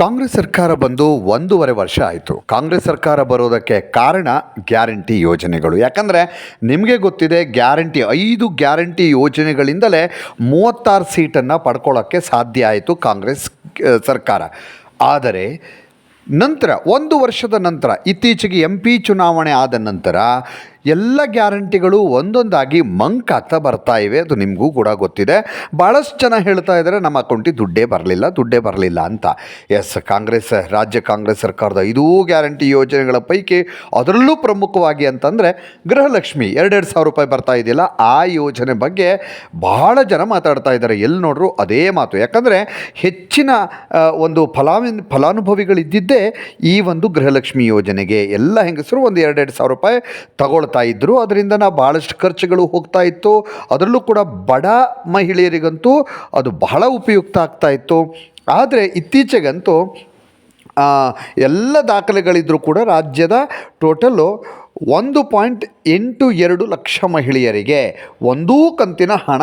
ಕಾಂಗ್ರೆಸ್ ಸರ್ಕಾರ ಬಂದು ಒಂದೂವರೆ ವರ್ಷ ಆಯಿತು. ಕಾಂಗ್ರೆಸ್ ಸರ್ಕಾರ ಬರೋದಕ್ಕೆ ಕಾರಣ ಗ್ಯಾರಂಟಿ ಯೋಜನೆಗಳು. ಯಾಕಂದರೆ ನಿಮಗೆ ಗೊತ್ತಿದೆ, ಗ್ಯಾರಂಟಿ, ಐದು ಗ್ಯಾರಂಟಿ ಯೋಜನೆಗಳಿಂದಲೇ ಮೂವತ್ತಾರು ಸೀಟನ್ನು ಪಡ್ಕೊಳ್ಳೋಕ್ಕೆ ಸಾಧ್ಯ ಆಯಿತು ಕಾಂಗ್ರೆಸ್ ಸರ್ಕಾರ. ಆದರೆ ನಂತರ, ಒಂದು ವರ್ಷದ ನಂತರ, ಇತ್ತೀಚೆಗೆ ಎಂ ಪಿ ಚುನಾವಣೆ ಆದ ನಂತರ ಎಲ್ಲ ಗ್ಯಾರಂಟಿಗಳು ಒಂದೊಂದಾಗಿ ಮಂಕ್ ಆಗ್ತಾ ಬರ್ತಾ ಇವೆ. ಅದು ನಿಮಗೂ ಕೂಡ ಗೊತ್ತಿದೆ. ಭಾಳಷ್ಟು ಜನ ಹೇಳ್ತಾ ಇದ್ದಾರೆ, ನಮ್ಮ ಅಕೌಂಟಿಗೆ ದುಡ್ಡೇ ಬರಲಿಲ್ಲ ದುಡ್ಡೇ ಬರಲಿಲ್ಲ ಅಂತ. ಎಸ್ ಕಾಂಗ್ರೆಸ್, ರಾಜ್ಯ ಕಾಂಗ್ರೆಸ್ ಸರ್ಕಾರದ ಇದೂ ಗ್ಯಾರಂಟಿ ಯೋಜನೆಗಳ ಪೈಕಿ ಅದರಲ್ಲೂ ಪ್ರಮುಖವಾಗಿ ಅಂತಂದರೆ ಗೃಹಲಕ್ಷ್ಮಿ, ಎರಡೆರಡು ಸಾವಿರ ರೂಪಾಯಿ ಬರ್ತಾ ಇದೆಯಲ್ಲ, ಆ ಯೋಜನೆ ಬಗ್ಗೆ ಭಾಳ ಜನ ಮಾತಾಡ್ತಾ ಇದ್ದಾರೆ. ಎಲ್ಲಿ ನೋಡ್ರು ಅದೇ ಮಾತು. ಯಾಕಂದರೆ ಹೆಚ್ಚಿನ ಒಂದು ಫಲಾನು ಫಲಾನುಭವಿಗಳಿದ್ದಿದ್ದೇ ಈ ಒಂದು ಗೃಹಲಕ್ಷ್ಮಿ ಯೋಜನೆಗೆ ಎಲ್ಲ ಹೆಂಗಸರು ಒಂದು ಎರಡೆರಡು ಸಾವಿರ ರೂಪಾಯಿ ತಗೊಳ್ತಾ ಇದ್ದರು ಅದರಿಂದ ನಾವು ಭಾಳಷ್ಟು ಖರ್ಚುಗಳು ಹೋಗ್ತಾ ಇತ್ತು. ಅದರಲ್ಲೂ ಕೂಡ ಬಡ ಮಹಿಳೆಯರಿಗಂತೂ ಅದು ಬಹಳ ಉಪಯುಕ್ತ ಆಗ್ತಾ ಇತ್ತು. ಆದರೆ ಇತ್ತೀಚೆಗಂತೂ ಎಲ್ಲ ದಾಖಲೆಗಳಿದ್ದರೂ ಕೂಡ ರಾಜ್ಯದ ಟೋಟಲ್ಲು ಒಂದು ಪಾಯಿಂಟ್ ಎಂಟು ಎರಡು ಲಕ್ಷ ಮಹಿಳೆಯರಿಗೆ ಒಂದೂ ಕಂತಿನ ಹಣ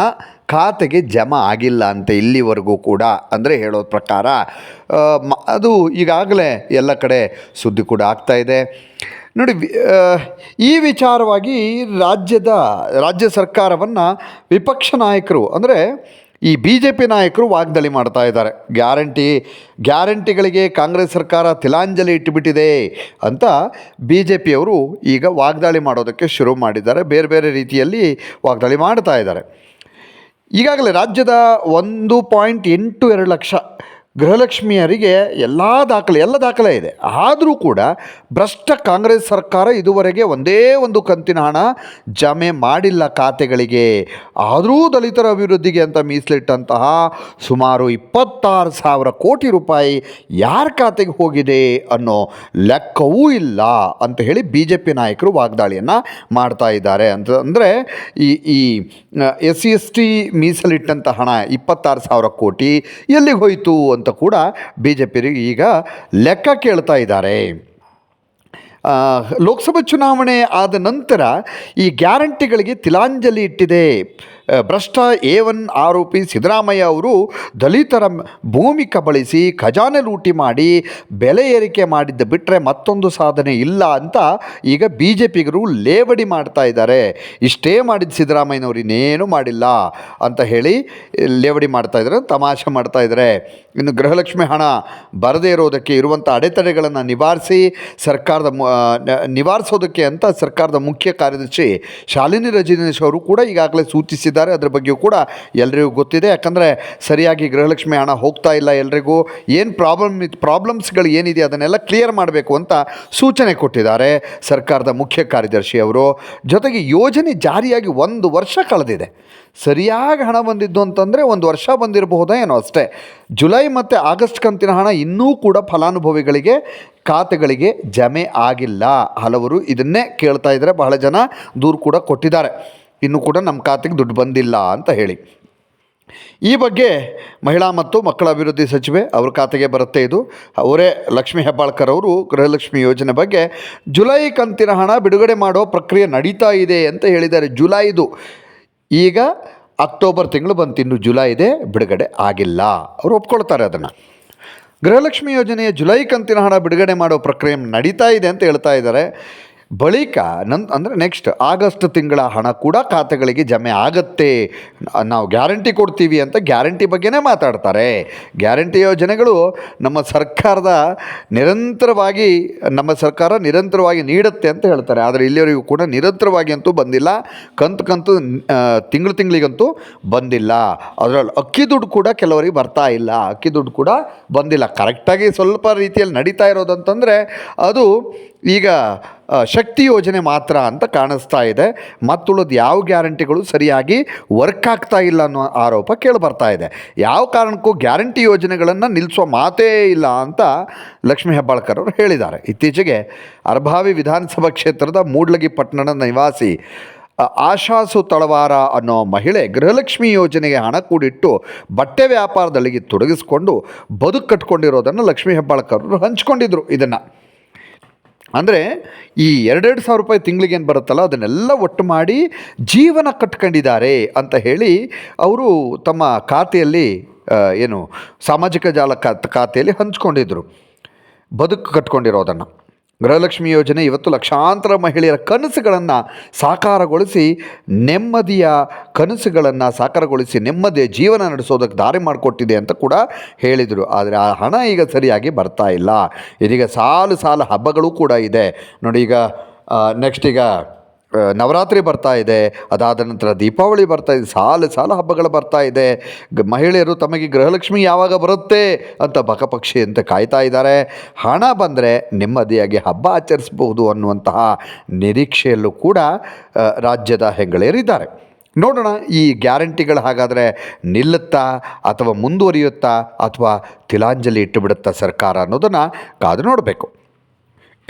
ಖಾತೆಗೆ ಜಮಾ ಆಗಿಲ್ಲ ಅಂತ ಇಲ್ಲಿವರೆಗೂ ಕೂಡ. ಅಂದರೆ ಹೇಳೋ ಪ್ರಕಾರ ಅದು ಈಗಾಗಲೇ ಎಲ್ಲ ಕಡೆ ಸುದ್ದಿ ಕೂಡ ಆಗ್ತಾ ಇದೆ. ನೋಡಿ ಈ ವಿಚಾರವಾಗಿ ರಾಜ್ಯದ, ರಾಜ್ಯ ಸರ್ಕಾರವನ್ನು ವಿಪಕ್ಷ ನಾಯಕರು, ಅಂದರೆ ಈ ಬಿ ಜೆ ಪಿ ನಾಯಕರು ವಾಗ್ದಾಳಿ ಮಾಡ್ತಾ ಇದ್ದಾರೆ. ಗ್ಯಾರಂಟಿ, ಗ್ಯಾರಂಟಿಗಳಿಗೆ ಕಾಂಗ್ರೆಸ್ ಸರ್ಕಾರ ತಿಲಾಂಜಲಿ ಇಟ್ಟುಬಿಟ್ಟಿದೆ ಅಂತ ಬಿ ಜೆ ಪಿಯವರು ಈಗ ವಾಗ್ದಾಳಿ ಮಾಡೋದಕ್ಕೆ ಶುರು ಮಾಡಿದ್ದಾರೆ. ಬೇರೆ ಬೇರೆ ರೀತಿಯಲ್ಲಿ ವಾಗ್ದಾಳಿ ಮಾಡ್ತಾ ಇದ್ದಾರೆ. ಈಗಾಗಲೇ ರಾಜ್ಯದ ಒಂದು ಪಾಯಿಂಟ್ ಎಂಟು ಎರಡು ಲಕ್ಷ ಗೃಹಲಕ್ಷ್ಮಿಯರಿಗೆ ಎಲ್ಲ ದಾಖಲೆ ಎಲ್ಲ ದಾಖಲೆ ಇದೆ. ಆದರೂ ಕೂಡ ಭ್ರಷ್ಟ ಕಾಂಗ್ರೆಸ್ ಸರ್ಕಾರ ಇದುವರೆಗೆ ಒಂದೇ ಒಂದು ಕಂತಿನ ಹಣ ಜಮೆ ಮಾಡಿಲ್ಲ ಖಾತೆಗಳಿಗೆ. ಆದರೂ ದಲಿತರ ಅಭಿವೃದ್ಧಿಗೆ ಅಂತ ಮೀಸಲಿಟ್ಟಂತಹ ಸುಮಾರು ಇಪ್ಪತ್ತಾರು ಸಾವಿರ ಕೋಟಿ ರೂಪಾಯಿ ಯಾರ ಖಾತೆಗೆ ಹೋಗಿದೆ ಅನ್ನೋ ಲೆಕ್ಕವೂ ಇಲ್ಲ ಅಂತ ಹೇಳಿ ಬಿ ಜೆ ಪಿ ನಾಯಕರು ವಾಗ್ದಾಳಿಯನ್ನು ಮಾಡ್ತಾ ಇದ್ದಾರೆ. ಅಂತ ಅಂದರೆ ಈ ಈ, ಎಸ್ ಸಿ ಎಸ್ ಟಿ ಮೀಸಲಿಟ್ಟಂಥ ಹಣ ಇಪ್ಪತ್ತಾರು ಸಾವಿರ ಕೋಟಿ ಎಲ್ಲಿಗೆ ಹೋಯಿತು ಕೂಡ ಬಿ ಜೆ ಪಿ ಈಗ ಲೆಕ್ಕ ಕೇಳ್ತಾ ಇದ್ದಾರೆ. ಲೋಕಸಭಾ ಚುನಾವಣೆ ಆದ ನಂತರ ಈ ಗ್ಯಾರಂಟಿಗಳಿಗೆ ತಿಲಾಂಜಲಿ ಇಟ್ಟಿದೆ. ಭ್ರಷ್ಟ ಒನ್ ಆರೋಪಿ ಸಿದ್ದರಾಮಯ್ಯ ಅವರು ದಲಿತರ ಭೂಮಿ ಕಬಳಿಸಿ ಖಜಾನೆ ಲೂಟಿ ಮಾಡಿ ಬೆಲೆ ಏರಿಕೆ ಮಾಡಿದ್ದು ಬಿಟ್ಟರೆ ಮತ್ತೊಂದು ಸಾಧನೆ ಇಲ್ಲ ಅಂತ ಈಗ ಬಿ ಜೆ ಪಿಗರು ಲೇವಡಿ ಮಾಡ್ತಾ ಇದ್ದಾರೆ. ಇಷ್ಟೇ ಮಾಡಿದ ಸಿದ್ದರಾಮಯ್ಯನವ್ರು ಇನ್ನೇನು ಮಾಡಿಲ್ಲ ಅಂತ ಹೇಳಿ ಲೇವಡಿ ಮಾಡ್ತಾ ಇದ್ದಾರೆ, ತಮಾಷೆ ಮಾಡ್ತಾ ಇದ್ದಾರೆ. ಇನ್ನು ಗೃಹಲಕ್ಷ್ಮಿ ಹಣ ಬರದೇ ಇರೋದಕ್ಕೆ ಇರುವಂಥ ಅಡೆತಡೆಗಳನ್ನು ನಿವಾರಿಸಿ ಸರ್ಕಾರದ ನಿವಾರಿಸೋದಕ್ಕೆ ಅಂತ ಸರ್ಕಾರದ ಮುಖ್ಯ ಕಾರ್ಯದರ್ಶಿ ಶಾಲಿನಿ ರಜನೀಶ್ ಅವರು ಕೂಡ ಈಗಾಗಲೇ ಸೂಚಿಸಿದ್ದಾರೆ. ಅದ್ರ ಬಗ್ಗೆಯೂ ಕೂಡ ಎಲ್ಲರಿಗೂ ಗೊತ್ತಿದೆ. ಯಾಕಂದರೆ ಸರಿಯಾಗಿ ಗೃಹಲಕ್ಷ್ಮಿ ಹಣ ಹೋಗ್ತಾ ಇಲ್ಲ ಎಲ್ಲರಿಗೂ ಏನು ಪ್ರಾಬ್ಲಮ್ ಪ್ರಾಬ್ಲಮ್ಸ್ಗಳು ಏನಿದೆ ಅದನ್ನೆಲ್ಲ ಕ್ಲಿಯರ್ ಮಾಡಬೇಕು ಅಂತ ಸೂಚನೆ ಕೊಟ್ಟಿದ್ದಾರೆ ಸರ್ಕಾರದ ಮುಖ್ಯ ಕಾರ್ಯದರ್ಶಿ ಅವರು. ಜೊತೆಗೆ ಯೋಜನೆ ಜಾರಿಯಾಗಿ ಒಂದು ವರ್ಷ ಕಳೆದಿದೆ. ಸರಿಯಾಗಿ ಹಣ ಬಂದಿದ್ದು ಅಂತಂದರೆ ಒಂದು ವರ್ಷ ಬಂದಿರಬಹುದಾ ಏನೋ ಅಷ್ಟೇ. ಜುಲೈ ಮತ್ತು ಆಗಸ್ಟ್ ಕಂತಿನ ಹಣ ಇನ್ನೂ ಕೂಡ ಫಲಾನುಭವಿಗಳಿಗೆ, ಖಾತೆಗಳಿಗೆ ಜಮೆ ಆಗಿಲ್ಲ. ಹಲವರು ಇದನ್ನೇ ಕೇಳ್ತಾ ಇದ್ದಾರೆ. ಬಹಳ ಜನ ದೂರು ಕೂಡ ಕೊಟ್ಟಿದ್ದಾರೆ. ಇನ್ನೂ ಕೂಡ ನಮ್ಮ ಖಾತೆಗೆ ದುಡ್ಡು ಬಂದಿಲ್ಲ ಅಂತ ಹೇಳಿ. ಈ ಬಗ್ಗೆ ಮಹಿಳಾ ಮತ್ತು ಮಕ್ಕಳ ಅಭಿವೃದ್ಧಿ ಸಚಿವೆ ಅವ್ರ ಖಾತೆಗೆ ಬರುತ್ತೆ ಇದು. ಅವರೇ ಲಕ್ಷ್ಮೀ ಹೆಬ್ಬಾಳ್ಕರ್ ಅವರು ಗೃಹಲಕ್ಷ್ಮಿ ಯೋಜನೆ ಬಗ್ಗೆ ಜುಲೈ ಕಂತಿನ ಹಣ ಬಿಡುಗಡೆ ಮಾಡೋ ಪ್ರಕ್ರಿಯೆ ನಡೀತಾ ಇದೆ ಅಂತ ಹೇಳಿದ್ದಾರೆ. ಜುಲೈದು ಈಗ ಅಕ್ಟೋಬರ್ ತಿಂಗಳು ಬಂತು. ಇನ್ನು ಜುಲೈ ಇದೆ, ಬಿಡುಗಡೆ ಆಗಿಲ್ಲ. ಅವರು ಒಪ್ಕೊಳ್ತಾರೆ ಅದನ್ನು. ಗೃಹಲಕ್ಷ್ಮಿ ಯೋಜನೆಯ ಜುಲೈ ಕಂತಿನ ಹಣ ಬಿಡುಗಡೆ ಮಾಡೋ ಪ್ರಕ್ರಿಯೆ ನಡೀತಾ ಇದೆ ಅಂತ ಹೇಳ್ತಾ ಇದ್ದಾರೆ. ಬಳಿಕ ನನ್, ಅಂದರೆ ನೆಕ್ಸ್ಟ್ ಆಗಸ್ಟ್ ತಿಂಗಳ ಹಣ ಕೂಡ ಖಾತೆಗಳಿಗೆ ಜಮೆ ಆಗತ್ತೆ. ನಾವು ಗ್ಯಾರಂಟಿ ಕೊಡ್ತೀವಿ ಅಂತ ಗ್ಯಾರಂಟಿ ಬಗ್ಗೆನೇ ಮಾತಾಡ್ತಾರೆ. ಗ್ಯಾರಂಟಿ ಯೋಜನೆಗಳು ನಮ್ಮ ಸರ್ಕಾರದ ನಿರಂತರವಾಗಿ, ನಮ್ಮ ಸರ್ಕಾರ ನಿರಂತರವಾಗಿ ನೀಡುತ್ತೆ ಅಂತ ಹೇಳ್ತಾರೆ. ಆದರೆ ಇಲ್ಲಿವರೆಗೂ ಕೂಡ ನಿರಂತರವಾಗಿ ಅಂತೂ ಬಂದಿಲ್ಲ. ಕಂತು ಕಂತು ತಿಂಗಳು ತಿಂಗಳಿಗಂತೂ ಬಂದಿಲ್ಲ. ಅದರಲ್ಲಿ ಅಕ್ಕಿ ದುಡ್ಡು ಕೂಡ ಕೆಲವರಿಗೆ ಬರ್ತಾ ಇಲ್ಲ. ಅಕ್ಕಿ ದುಡ್ಡು ಕೂಡ ಬಂದಿಲ್ಲ. ಕರೆಕ್ಟಾಗಿ ಸ್ವಲ್ಪ ರೀತಿಯಲ್ಲಿ ನಡೀತಾ ಇರೋದಂತಂದರೆ ಅದು ಈಗ ಶಕ್ತಿ ಯೋಜನೆ ಮಾತ್ರ ಅಂತ ಕಾಣಿಸ್ತಾ ಇದೆ. ಮತ್ತುಳಿದ ಯಾವ ಗ್ಯಾರಂಟಿಗಳು ಸರಿಯಾಗಿ ವರ್ಕ್ ಆಗ್ತಾ ಇಲ್ಲ ಅನ್ನೋ ಆರೋಪ ಕೇಳಿಬರ್ತಾ ಇದೆ. ಯಾವ ಕಾರಣಕ್ಕೂ ಗ್ಯಾರಂಟಿ ಯೋಜನೆಗಳನ್ನು ನಿಲ್ಲಿಸೋ ಮಾತೇ ಇಲ್ಲ ಅಂತ ಲಕ್ಷ್ಮೀ ಹೆಬ್ಬಾಳ್ಕರ್ ಅವರು ಹೇಳಿದ್ದಾರೆ. ಇತ್ತೀಚೆಗೆ ಅರ್ಭಾವಿ ವಿಧಾನಸಭಾ ಕ್ಷೇತ್ರದ ಮೂಡ್ಲಗಿ ಪಟ್ಟಣದ ನಿವಾಸಿ ಆಶಾಸು ತಳವಾರ ಅನ್ನೋ ಮಹಿಳೆ ಗೃಹಲಕ್ಷ್ಮಿ ಯೋಜನೆಗೆ ಹಣ ಕೂಡಿಟ್ಟು ಬಟ್ಟೆ ವ್ಯಾಪಾರದಲ್ಲಿ ತೊಡಗಿಸ್ಕೊಂಡು ಬದುಕು ಕಟ್ಕೊಂಡಿರೋದನ್ನು ಲಕ್ಷ್ಮೀ ಹೆಬ್ಬಾಳ್ಕರ್ ಅವರು ಹಂಚ್ಕೊಂಡಿದ್ರು ಇದನ್ನು. ಅಂದರೆ ಈ ಎರಡೆರಡು ಸಾವಿರ ರೂಪಾಯಿ ತಿಂಗಳಿಗೆ ಏನು ಬರುತ್ತಲ್ಲ, ಅದನ್ನೆಲ್ಲ ಒಟ್ಟು ಮಾಡಿ ಜೀವನ ಕಟ್ಕೊಂಡಿದ್ದಾರೆ ಅಂತ ಹೇಳಿ ಅವರು ತಮ್ಮ ಖಾತೆಯಲ್ಲಿ ಏನು ಸಾಮಾಜಿಕ ಜಾಲ ಖಾತ್ ಖಾತೆಯಲ್ಲಿ ಹಂಚ್ಕೊಂಡಿದ್ದರು ಬದುಕು ಕಟ್ಕೊಂಡಿರೋದನ್ನು. ಗೃಹಲಕ್ಷ್ಮಿ ಯೋಜನೆ ಇವತ್ತು ಲಕ್ಷಾಂತರ ಮಹಿಳೆಯರ ಕನಸುಗಳನ್ನು ಸಾಕಾರಗೊಳಿಸಿ, ನೆಮ್ಮದಿಯ ಕನಸುಗಳನ್ನು ಸಾಕಾರಗೊಳಿಸಿ, ನೆಮ್ಮದಿಯ ಜೀವನ ನಡೆಸೋದಕ್ಕೆ ದಾರಿ ಮಾಡಿಕೊಟ್ಟಿದೆ ಅಂತ ಕೂಡ ಹೇಳಿದರು. ಆದರೆ ಆ ಹಣ ಈಗ ಸರಿಯಾಗಿ ಬರ್ತಾ ಇಲ್ಲ. ಇದೀಗ ಸಾಲು ಸಾಲು ಹಬ್ಬಗಳು ಕೂಡ ಇದೆ. ನೋಡಿ ಈಗ ನೆಕ್ಸ್ಟ್ ಈಗ ನವರಾತ್ರಿ ಬರ್ತಾ ಇದೆ. ಅದಾದ ನಂತರ ದೀಪಾವಳಿ ಬರ್ತಾ ಇದೆ. ಸಾಲು ಸಾಲು ಹಬ್ಬಗಳು ಬರ್ತಾ ಇದೆ. ಮಹಿಳೆಯರು ತಮಗೆ ಗೃಹಲಕ್ಷ್ಮಿ ಯಾವಾಗ ಬರುತ್ತೆ ಅಂತ ಬಕಪಕ್ಷಿ ಅಂತ ಕಾಯ್ತಾ ಇದ್ದಾರೆ. ಹಣ ಬಂದರೆ ನೆಮ್ಮದಿಯಾಗಿ ಹಬ್ಬ ಆಚರಿಸಬಹುದು ಅನ್ನುವಂತಹ ನಿರೀಕ್ಷೆಯಲ್ಲೂ ಕೂಡ ರಾಜ್ಯದ ಹೆಂಗಳೆಯರಿದ್ದಾರೆ ನೋಡೋಣ ಈ ಗ್ಯಾರಂಟಿಗಳು ಹಾಗಾದರೆ ನಿಲ್ಲುತ್ತಾ ಅಥವಾ ಮುಂದುವರಿಯುತ್ತಾ ಅಥವಾ ತಿಲಾಂಜಲಿ ಇಟ್ಟುಬಿಡುತ್ತಾ ಸರ್ಕಾರ ಅನ್ನೋದನ್ನು ಕಾದು ನೋಡಬೇಕು.